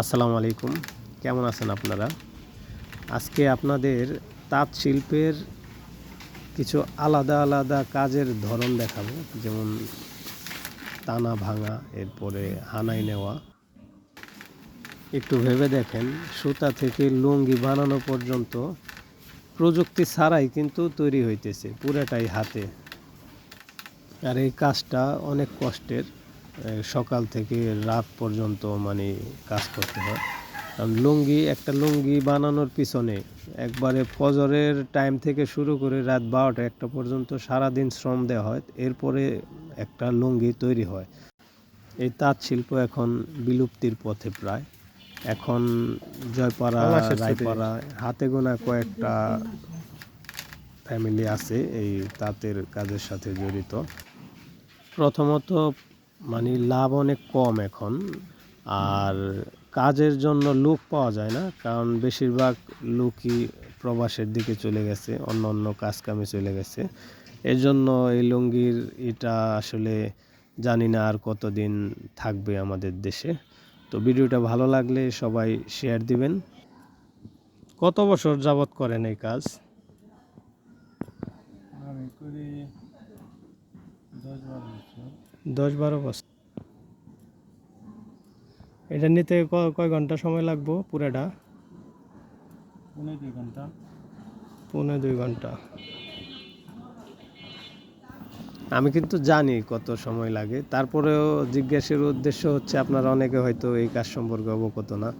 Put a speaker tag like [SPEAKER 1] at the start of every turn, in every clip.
[SPEAKER 1] আসসালামু আলাইকুম। কেমন আছেন আপনারা? আজকে আপনাদের তাঁত শিল্পের কিছু আলাদা আলাদা কাজের ধরন দেখাবো। যেমন টানা ভাঙা, এরপরে হানাই নেওয়া। একটু ভেবে দেখেন, সুতা থেকে লুঙ্গি বানানো পর্যন্ত প্রযুক্তি ছাড়াই কিন্তু তৈরি হইতেছে পুরাটাই হাতে। আর এই কাজটা অনেক কষ্টের। সকাল থেকে রাত পর্যন্ত মানে কাজ করতে হয়। কারণ লুঙ্গি একটা লুঙ্গি বানানোর পিছনে একবারে ফজরের টাইম থেকে শুরু করে রাত বারোটা একটা পর্যন্ত সারাদিন শ্রম দেওয়া হয় এরপরে একটা লুঙ্গি তৈরি হয়। এই তাঁত শিল্প এখন বিলুপ্তির পথে প্রায়। এখন জয়পাড়া রায়পাড়া হাতে গোনা কয়েকটা ফ্যামিলি আছে এই তাঁতের কাজের সাথে জড়িত। প্রথমত মানে লাভ অনেক কম এখন। আর কাজের জন্য লোক পাওয়া যায় না, কারণ বেশিরভাগ লোকই প্রবাসের দিকে চলে গেছে, অন্য অন্য কাজ কামে চলে গেছে। এর জন্য এই লুঙ্গির এটা আসলে জানি না আর কতদিন থাকবে আমাদের দেশে। তো ভিডিওটা ভালো লাগলে সবাই শেয়ার দিবেন। কত বছর যাবৎ করেন এই কাজ?
[SPEAKER 2] আমি করি দশ বারো বছর।
[SPEAKER 1] দশ বারো বছর। এটা নিতে কয় ঘণ্টা সময় লাগবো পুরাটা?
[SPEAKER 2] পনেরো দুই ঘণ্টা।
[SPEAKER 1] পৌনে দুই ঘণ্টা। আমি কিন্তু জানি কত সময় লাগে। তারপরেও জিজ্ঞাসার উদ্দেশ্য হচ্ছে আপনারা অনেকে হয়তো এই কাজ সম্পর্কে অবগত না।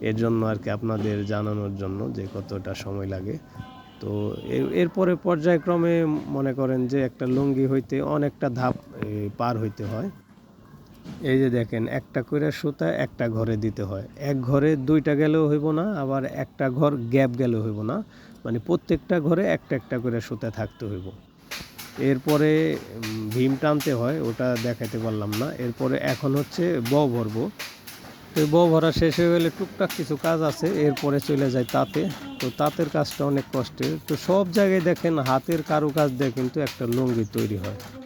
[SPEAKER 1] এর জন্য আর কি আপনাদের জানানোর জন্য যে কতটা সময় লাগে। তো এর এরপরে পর্যায়ক্রমে মনে করেন যে একটা লুঙ্গি হইতে অনেকটা ধাপ পার হইতে হয়। এই যে দেখেন, একটা করে সুতা একটা ঘরে দিতে হয়। এক ঘরে দুইটা গেলেও হইব না, আবার একটা ঘর গ্যাপ গেলেও হইব না। মানে প্রত্যেকটা ঘরে একটা একটা করে সুতা থাকতে হইব। এরপরে ভীম টানতে হয়, ওটা দেখাতে পারলাম না। এরপরে এখন হচ্ছে ব ভরবো। ব ভরা শেষ হয়ে গেলে টুকটাক কিছু কাজ আছে, এরপরে চলে যায় তাঁতে। তো তাঁতের কাজটা অনেক কষ্টের। তো সব জায়গায় দেখেন, হাতের কারুকাজ দিয়ে কিন্তু একটা লুঙ্গি তৈরি হয়।